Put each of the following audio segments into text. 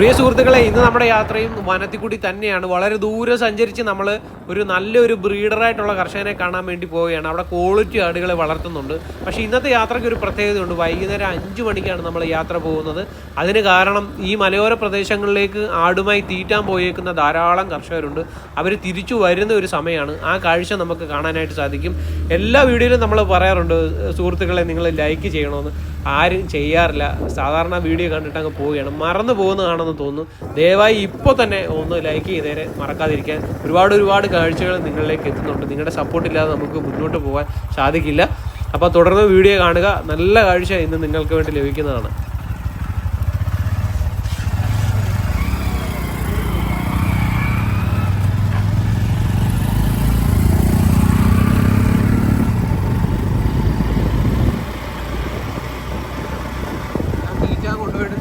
പ്രിയ സുഹൃത്തുക്കളെ ഇന്ന് നമ്മുടെ യാത്രയും വനത്തിൽ കൂടി തന്നെയാണ്. വളരെ ദൂരെ സഞ്ചരിച്ച് നമ്മൾ ഒരു നല്ലൊരു ബ്രീഡറായിട്ടുള്ള കർഷകനെ കാണാൻ വേണ്ടി പോവുകയാണ്. അവിടെ ക്വാളിറ്റി ആടുകളെ വളർത്തുന്നുണ്ട്. പക്ഷേ ഇന്നത്തെ യാത്രയ്ക്ക് ഒരു പ്രത്യേകതയുണ്ട്. വൈകുന്നേരം അഞ്ച് മണിക്കാണ് നമ്മൾ യാത്ര പോകുന്നത്. അതിന് കാരണം ഈ മലയോര പ്രദേശങ്ങളിലേക്ക് ആടുമായി തീറ്റാൻ പോയേക്കുന്ന ധാരാളം കർഷകരുണ്ട്. അവർ തിരിച്ചു വരുന്ന ഒരു സമയമാണ്. ആ കാഴ്ച നമുക്ക് കാണാനായിട്ട് സാധിക്കും. എല്ലാ വീഡിയോയിലും നമ്മൾ പറയാറുണ്ട് സുഹൃത്തുക്കളെ നിങ്ങൾ ലൈക്ക് ചെയ്യണമെന്ന്. ആരും ചെയ്യാറില്ല. സാധാരണ വീഡിയോ കണ്ടിട്ട് അങ്ങ് പോവുകയാണ്. മറന്നു പോകുന്നതാണെന്ന് തോന്നുന്നു. ദയവായി ഇപ്പോൾ തന്നെ ഒന്ന് ലൈക്ക് ചെയ്തേരെ. മറക്കാതിരിക്കാൻ ഒരുപാട് ഒരുപാട് കാഴ്ചകൾ നിങ്ങളിലേക്ക് എത്തുന്നുണ്ട്. നിങ്ങളുടെ സപ്പോർട്ട് ഇല്ലാതെ നമുക്ക് മുന്നോട്ട് പോകാൻ സാധിക്കില്ല. അപ്പോൾ തുടർന്ന് വീഡിയോ കാണുക. നല്ല കാഴ്ച ഇന്ന് നിങ്ങൾക്ക് വേണ്ടി ലഭിക്കുന്നതാണ്. കൊണ്ടുപോയിട്ട്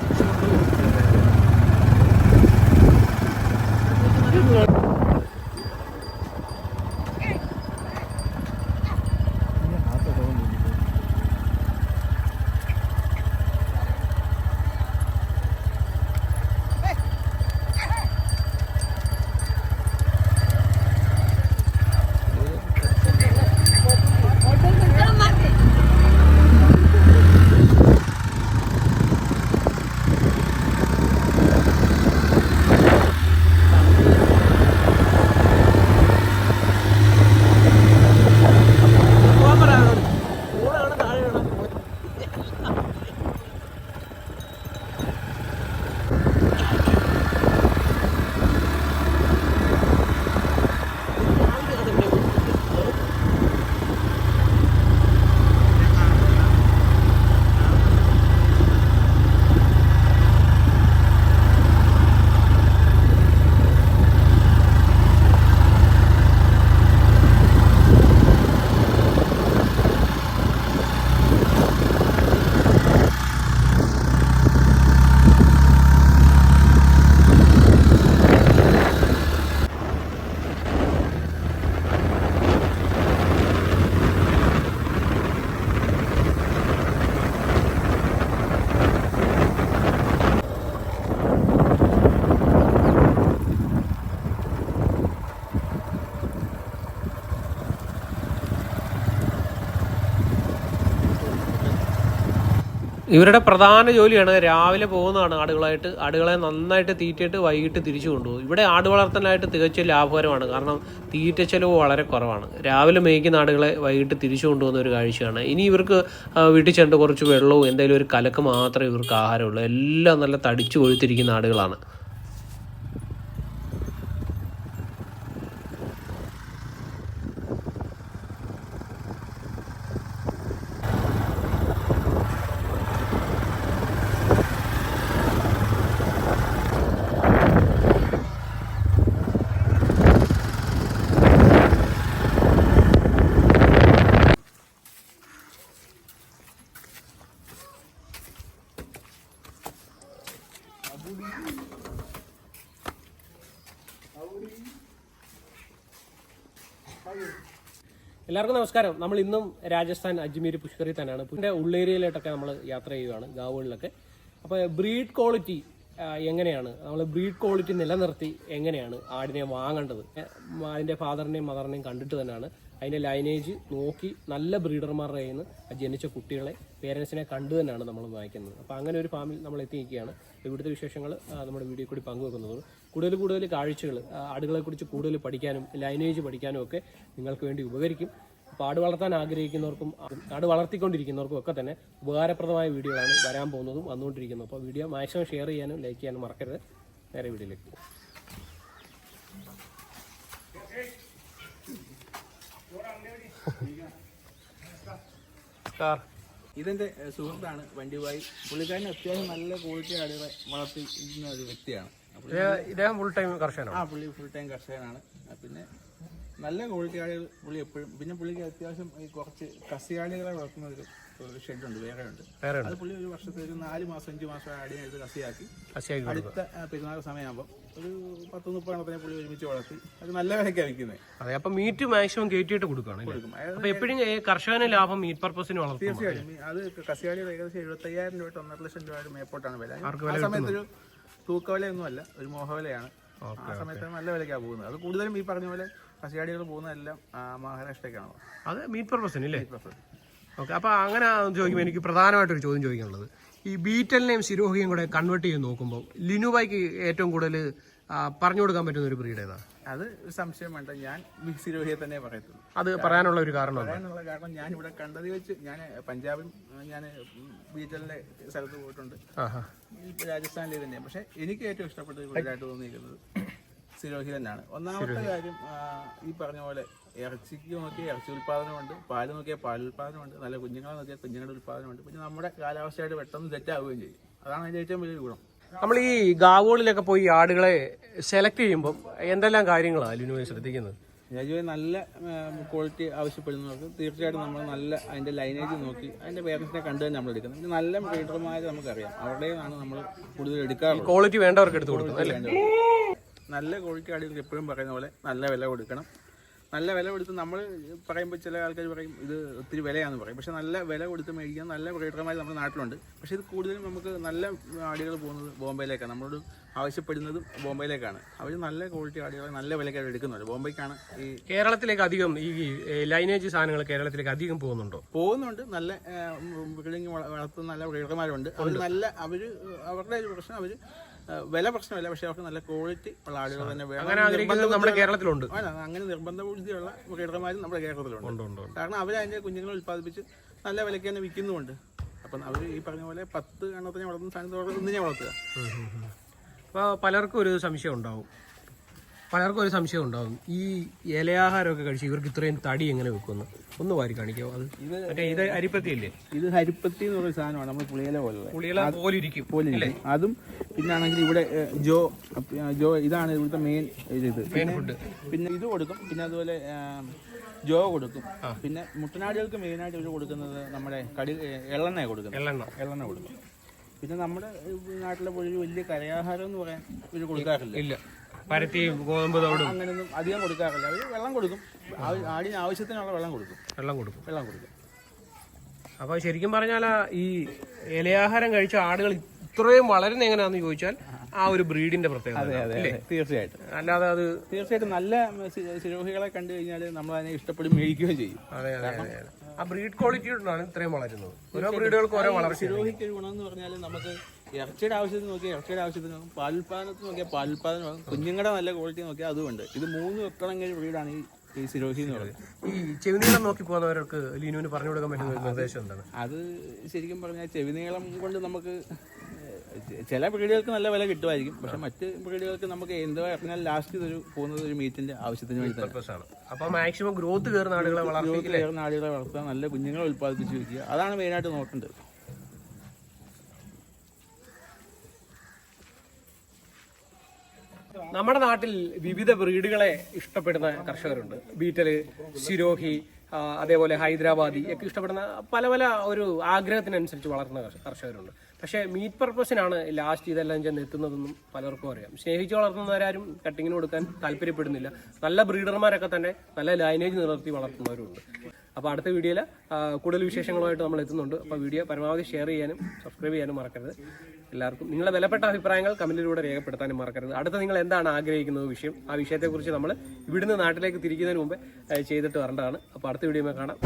ഇവരുടെ പ്രധാന ജോലിയാണ് രാവിലെ പോകുന്നതാണ് ആടുകളായിട്ട്. ആടുകളെ നന്നായിട്ട് തീറ്റയിട്ട് വൈകിട്ട് തിരിച്ചു കൊണ്ടുപോകും. ഇവിടെ ആട് വളർത്തലായിട്ട് തികച്ചും ലാഭകരമാണ്. കാരണം തീറ്റ ചെലവ് വളരെ കുറവാണ്. രാവിലെ മേയ്ക്കുന്ന ആടുകളെ വൈകിട്ട് തിരിച്ചു കൊണ്ടുപോകുന്ന ഒരു കാഴ്ചയാണ്. ഇനി ഇവർക്ക് വീട്ടിൽ ചെണ്ട് കുറച്ച് വെള്ളവും എന്തെങ്കിലും ഒരു കലക്ക് മാത്രമേ ഇവർക്ക് ആഹാരമുള്ളൂ. എല്ലാം നല്ല തടിച്ചു കൊഴുത്തിരിക്കുന്ന ആടുകളാണ്. എല്ലാവർക്കും നമസ്കാരം. നമ്മൾ ഇന്നും രാജസ്ഥാൻ അജ്മീർ പുഷ്കറി തന്നെയാണ്. പിന്നെ ഉള്ളേരിയയിലോട്ടൊക്കെ നമ്മൾ യാത്ര ചെയ്യുകയാണ് ഗാവുകളിലൊക്കെ. അപ്പോൾ ബ്രീഡ് ക്വാളിറ്റി എങ്ങനെയാണ്? നമ്മൾ ബ്രീഡ് ക്വാളിറ്റി നിലനിർത്തി എങ്ങനെയാണ് ആടിനെ വാങ്ങേണ്ടത്? അതിന്റെ ഫാദറിനെയും മദറിനെയും കണ്ടിട്ട് തന്നെയാണ് അതിന്റെ ലൈനേജ് നോക്കി നല്ല ബ്രീഡർമാരുടെ കയ്യിൽ നിന്ന് ജനിച്ച കുട്ടികളെ പേരൻസിനെ കണ്ടു തന്നെയാണ് നമ്മൾ വാങ്ങിക്കുന്നത്. അപ്പോൾ അങ്ങനെ ഒരു ഫാമിൽ നമ്മൾ എത്തിയിരിക്കുകയാണ്. ഇവിടുത്തെ വിശേഷങ്ങൾ നമ്മുടെ വീഡിയോ കൂടി പങ്കുവെക്കുന്നത് കൂടുതൽ കൂടുതൽ കാഴ്ചകൾ ആടുകളെ കുറിച്ച് കൂടുതൽ പഠിക്കാനും ലൈനേജ് പഠിക്കാനും ഒക്കെ നിങ്ങൾക്ക് വേണ്ടി ഉപകരിക്കും. അപ്പോൾ ആട് വളർത്താൻ ആഗ്രഹിക്കുന്നവർക്കും ആട് വളർത്തിക്കൊണ്ടിരിക്കുന്നവർക്കും ഒക്കെ തന്നെ ഉപകാരപ്രദമായ വീഡിയോകളാണ് വരാൻ പോകുന്നതും വന്നുകൊണ്ടിരിക്കുന്നതും. അപ്പോൾ വീഡിയോ മാക്സിമം ഷെയർ ചെയ്യാനും ലൈക്ക് ചെയ്യാനും മറക്കരുത്. നേരെ വീഡിയോയിലേക്ക് പോകും. ഇതെന്റെ സുഹൃത്താണ് വണ്ടിയുമായി. പുള്ളിക്കാരൻ അത്യാവശ്യം നല്ല ക്വാളിറ്റി ആടുകളെ വളർത്തിക്കുന്ന ഒരു വ്യക്തിയാണ്. ഇദ്ദേഹം ഫുൾ ടൈം കർഷകനാണ്. ആ പുള്ളി ഫുൾ ടൈം കർഷകനാണ്. പിന്നെ നല്ല ക്വാളിറ്റി ആളുകൾ പുള്ളി എപ്പോഴും പിന്നെ പുള്ളിക്ക് അത്യാവശ്യം ഈ കുറച്ച് കസിയാളികളെ വളർത്തുന്ന ഒരു ഷെഡുണ്ട് വേറെ ഉണ്ട്. അത് പുള്ളി ഒരു വർഷത്തെ ഒരു നാല് മാസം അഞ്ച് മാസം ആടിനെ എടുത്ത് കസിയാക്കി. അടുത്ത പെരുന്നാൾ സമയമാകുമ്പോൾ ഒരു പത്ത് മുപ്പത് എണ്ണത്തിനെ പുള്ളി ഒരുമിച്ച് വളർത്തി. അത് നല്ല വിലയ്ക്കാണ് വിൽക്കുന്നത് അതെ അപ്പൊ മീറ്റ് മാക്സിമം കയറ്റിയിട്ട് കൊടുക്കുകയാണ് എപ്പോഴും കർഷകന് ലാഭം മീറ്റ് പർപ്പസിന് വളർത്തും തീർച്ചയായും അത് കസിയാടി ഏകദേശം എഴുപത്തയ്യായിരം രൂപ ഒന്നര ലക്ഷം രൂപയുടെ മേപ്പോട്ടാണ് വില. ആ സമയത്ത് ഒരു തൂക്കവിലയൊന്നും അല്ല ഒരു മോഹവിലയാണ്. ആ സമയത്ത് നല്ല വിലയ്ക്കാണ് പോകുന്നത്. അത് കൂടുതലും ഈ പറഞ്ഞ പോലെ കസിയാടികൾ പോകുന്നതെല്ലാം മഹാരാഷ്ട്രയ്ക്കാണ്. അത് മീറ്റ് പർപ്പസിന് അല്ലേ ഓക്കെ അപ്പോൾ അങ്ങനെ ചോദിക്കുമ്പോൾ എനിക്ക് പ്രധാനമായിട്ടൊരു ചോദ്യം ചോദിക്കാനുള്ളത്. ഈ ബീറ്റലിനെയും സിരോഹിയും കൂടെ കൺവേർട്ട് ചെയ്ത് നോക്കുമ്പോൾ ലിനുബായ്ക്ക് ഏറ്റവും കൂടുതൽ പറഞ്ഞു കൊടുക്കാൻ പറ്റുന്ന ഒരു ബ്രീഡ് ഏതാ? അത് ഒരു സംശയം വേണ്ട. ഞാൻ മിക്സി രോഹിയെ തന്നെ പറയത്തുള്ളൂ. അത് പറയാനുള്ള ഒരു കാരണം? പറയാനുള്ള കാരണം ഞാൻ ഇവിടെ കണ്ടത് വെച്ച് ഞാൻ പഞ്ചാബിൽ ഞാൻ ബീച്ചലിന്റെ സ്ഥലത്ത് പോയിട്ടുണ്ട്. രാജസ്ഥാനിലെ തന്നെയാണ് പക്ഷെ എനിക്ക് ഏറ്റവും ഇഷ്ടപ്പെട്ടത് കൂടുതലായിട്ട് തോന്നിയിരിക്കുന്നത് സിരോഹി തന്നെയാണ്. ഒന്നാമത്തെ കാര്യം ഈ പറഞ്ഞ പോലെ ഇറച്ചിക്ക് നോക്കിയാൽ ഇറച്ചി ഉൽപ്പാദനമുണ്ട് പാൽ നോക്കിയാൽ പാൽ ഉൽപ്പാദനമുണ്ട് നല്ല കുഞ്ഞുങ്ങളെ നോക്കിയാൽ കുഞ്ഞുങ്ങളുടെ ഉൽപ്പാദനമുണ്ട്. പിന്നെ നമ്മുടെ കാലാവസ്ഥയായിട്ട് പെട്ടെന്ന് തെറ്റാവുകയും ചെയ്യും. അതാണ് അതിന്റെ ഏറ്റവും വലിയ ഗുണം. നമ്മൾ ഈ ഗാവോളിലൊക്കെ പോയി ആടുകളെ സെലക്ട് ചെയ്യുമ്പോൾ എന്തെല്ലാം കാര്യങ്ങളാണ് ലിനുവെ ശ്രദ്ധിക്കുന്നത്? രാജുവെ നല്ല ക്വാളിറ്റി ആവശ്യപ്പെടുന്നവർക്ക് തീർച്ചയായിട്ടും നമ്മൾ നല്ല അതിന്റെ ലൈനേജ് നോക്കി അതിന്റെ പേരൻസിനെ കണ്ടു തന്നെ നമ്മൾ എടുക്കുന്നത് പിന്നെ നല്ല ബ്രീഡർമാരെ നമുക്കറിയാം. അവരുടേതാണ് നമ്മൾ കൂടുതൽ എടുക്കാറുള്ളത്. ക്വാളിറ്റി വേണ്ടവർക്ക് എടുത്തു കൊടുക്കുന്നത് നല്ല ക്വാളിറ്റി ആണെങ്കിൽ എപ്പോഴും പറയുന്ന പോലെ നല്ല വില കൊടുക്കണം. നല്ല വില കൊടുത്ത് നമ്മൾ പറയുമ്പോൾ ചില ആൾക്കാർ പറയും ഇത് ഒത്തിരി വിലയാണെന്ന് പറയും. പക്ഷേ നല്ല വില കൊടുത്ത് മേടിക്കാൻ നല്ല ബ്രീഡർമാർ നമ്മുടെ നാട്ടിലുണ്ട്. പക്ഷേ ഇത് കൂടുതലും നമുക്ക് നല്ല ആടികൾ പോകുന്നത് ബോംബെയിലേക്കാണ്. നമ്മളോട് ആവശ്യപ്പെടുന്നതും ബോംബെയിലേക്കാണ്. അവർ നല്ല ക്വാളിറ്റി ആടികൾ നല്ല വിലക്കായിട്ട് എടുക്കുന്നുണ്ട്. ബോംബെക്കാണ് ഈ കേരളത്തിലേക്ക് അധികം ഈ ലൈനേജ് സാധനങ്ങൾ കേരളത്തിലേക്ക് അധികം പോകുന്നുണ്ടോ? പോകുന്നുണ്ട്. നല്ല ബ്രീഡിങ് വളർത്തുന്ന നല്ല ബ്രീഡർമാരുണ്ട് അവർ നല്ല അവർ അവരുടെ ഒരു പ്രശ്നം അവർ വില പ്രശ്നമില്ല പക്ഷെ അവർക്ക് നല്ല ക്വാളിറ്റി ഉള്ള ആളുകൾ തന്നെ വേണം. നമ്മുടെ കേരളത്തിലുണ്ട്. അല്ല അങ്ങനെ നിർബന്ധ ബുദ്ധിയുള്ള ബ്രീഡർമാരും നമ്മുടെ കേരളത്തിലുണ്ട്. കാരണം അവർ അതിന്റെ കുഞ്ഞുങ്ങളെ ഉത്പാദിപ്പിച്ച് നല്ല വിലയ്ക്ക് തന്നെ വിൽക്കുന്നുമുണ്ട്. അപ്പം അവർ ഈ പറഞ്ഞ പോലെ പത്ത് എണ്ണത്തിനെ വളർത്തുന്ന സ്ഥാനത്ത് ഒന്നിനെ വളർത്തുക. അപ്പോൾ പലർക്കും ഒരു സംശയം ഉണ്ടാവും. പലർക്കും ഒരു സംശയം ഉണ്ടാവും. ഈ ഇലയാഹാരമൊക്കെ കഴിച്ച് ഇവർക്ക് ഇത്രയും തടി എങ്ങനെ വെക്കുന്നു? ഒന്ന് വാരി കാണിക്കോ അത്? മറ്റേ ഇത് അരിപ്പത്തിയില്ലേ? ഇത് ഹരിപ്പത്തി എന്ന് പറയുന്ന സാധനമാണ്. നമ്മൾ പുളിയില പോലെ പുളിയില പോലെ ഇരിക്കും പോലെ ഇരിക്കും. അതും പിന്നാണെങ്കിൽ ഇവിടെ ജോ ജോ ഇതാണ് ഇവിടുത്തെ മെയിൻ ഇത്. ഫുഡ് പിന്നെ ഇത് കൊടുക്കും. പിന്നെ അതുപോലെ ജോ കൊടുക്കും. പിന്നെ മുട്ടനാടികൾക്ക് മെയിനായിട്ട് ഇവർ കൊടുക്കുന്നത് നമ്മുടെ കടി എള്ളെണ്ണ കൊടുക്കുന്നത്. എള്ളെണ്ണ. എള്ളെണ്ണ കൊടുക്കും. പിന്നെ നമ്മുടെ നാട്ടിലെ പോലെ ഒരു വലിയ കരയാഹാരം എന്ന് പറയാൻ ഇവർ കൊടുക്കാറില്ല. ഇല്ല. പരത്തി ഗോതമ്പ് തോടും അങ്ങനെയൊന്നും അധികം കൊടുക്കാറില്ല. അവർ വെള്ളം കൊടുക്കും. ആവ- ആടിന് ആവശ്യത്തിനുള്ള വെള്ളം കൊടുക്കും. വെള്ളം കൊടുക്കും. വെള്ളം കൊടുക്കും. അപ്പോൾ ശരിക്കും പറഞ്ഞാൽ ഈ ഇലയാഹാരം കഴിച്ച ആടുകൾ ഇത്രയും വളരുന്ന എങ്ങനെയാണെന്ന് ചോദിച്ചാൽ ആ ഒരു ബ്രീഡിന്റെ പ്രത്യേകത അതെ അതെ തീർച്ചയായിട്ടും. അല്ലാതെ അത് തീർച്ചയായിട്ടും നല്ല ശിരോഹികളെ കണ്ടു കഴിഞ്ഞാൽ നമ്മൾ അതിനെ ഇഷ്ടപ്പെടും മേടിക്കുകയും ചെയ്യും. അതെ അതെ അതെ അതെ. ആ ബ്രീഡ് ക്വാളിറ്റി ഉണ്ടാണ് ഇത്രയും വളരുന്നത്. ഓരോ ബ്രീഡുകൾക്ക് ഓരോ വളർച്ച ശിരോഹിക്ക് ഒരു ഗുണം എന്ന് പറഞ്ഞാൽ നമുക്ക് ഇറച്ചിയുടെ ആവശ്യത്തിന് നോക്കിയാൽ ഇറച്ചിയുടെ ആവശ്യത്തിന് പാലുൽപാദനത്തിന് നോക്കിയാൽ പാലുൽപാദനമാകും കുഞ്ഞുങ്ങളുടെ നല്ല ക്വാളിറ്റി നോക്കിയാൽ അതുമുണ്ട് ഇത് മൂന്ന് വെക്കണമെങ്കിൽ ബ്രീഡാണ് ഈ ഈ സിരോഹി എന്ന് പറയുന്നത്. ഈ ചെവിനീളം നോക്കി പോകുന്നവർക്ക് ലീനുവിന് പറഞ്ഞു കൊടുക്കാൻ പറ്റുന്ന നിർദ്ദേശം എന്താണ്? അത് ശരിക്കും പറഞ്ഞാൽ ചെവിനീളം കൊണ്ട് നമുക്ക് ചില ബ്രീഡുകൾക്ക് നല്ല വില കിട്ടുമായിരിക്കും. പക്ഷെ മറ്റ് ബ്രീഡുകൾക്ക് നമുക്ക് എന്തോ പറഞ്ഞാൽ ലാസ്റ്റ് ഇതൊരു പോകുന്നത് ഒരു മീറ്റിന്റെ ആവശ്യത്തിന് വേണ്ടി അപ്പൊ മാക്സിമം ഗ്രോത്ത് കയറുന്ന ആളുകളെ ഗ്രോത്ത് കയറുന്ന ആളുകളെ വളർത്തുക നല്ല കുഞ്ഞുങ്ങളെ ഉൽപ്പാദിപ്പിച്ച് വയ്ക്കുക അതാണ് മെയിനായിട്ട് നോക്കേണ്ടത്. നമ്മുടെ നാട്ടിൽ വിവിധ ബ്രീഡുകളെ ഇഷ്ടപ്പെടുന്ന കർഷകരുണ്ട്. ബീറ്റൽ സിരോഹി അതേപോലെ ഹൈദരാബാദി ഒക്കെ ഇഷ്ടപ്പെടുന്ന പല പല ഒരു ആഗ്രഹത്തിനനുസരിച്ച് വളർന്ന കർഷ- കർഷകരുണ്ട്. പക്ഷേ മീറ്റ് പർപ്പസിനാണ് ലാസ്റ്റ് ഇതെല്ലാം ചെന്ന് എത്തുന്നതെന്നും പലർക്കും അറിയാം. സ്നേഹിച്ച് വളർത്തുന്നവരാരും കട്ടിങ്ങിന് കൊടുക്കാൻ താല്പര്യപ്പെടുന്നില്ല. നല്ല ബ്രീഡർമാരൊക്കെ തന്നെ നല്ല ലൈനേജ് നിലനിർത്തി വളർത്തുന്നവരുണ്ട് അപ്പോൾ അടുത്ത വീഡിയോയിൽ കൂടുതൽ വിശേഷങ്ങളുമായിട്ട് നമ്മൾ എത്തുന്നുണ്ട്. അപ്പോൾ വീഡിയോ പരമാവധി ഷെയർ ചെയ്യാനും സബ്സ്ക്രൈബ് ചെയ്യാനും മറക്കരുത്. എല്ലാവർക്കും നിങ്ങളുടെ വിലപ്പെട്ട അഭിപ്രായങ്ങൾ കമന്റിലൂടെ രേഖപ്പെടുത്താനും മറക്കരുത്. അടുത്ത നിങ്ങൾ എന്താണ് ആഗ്രഹിക്കുന്നത് വിഷയം ആ വിഷയത്തെക്കുറിച്ച് നമ്മൾ ഇവിടുന്ന് നാട്ടിലേക്ക് തിരിക്കുന്നതിന് മുമ്പ് ചെയ്തിട്ട് വരേണ്ടതാണ്. അപ്പോൾ അടുത്ത വീഡിയോ കാണാം.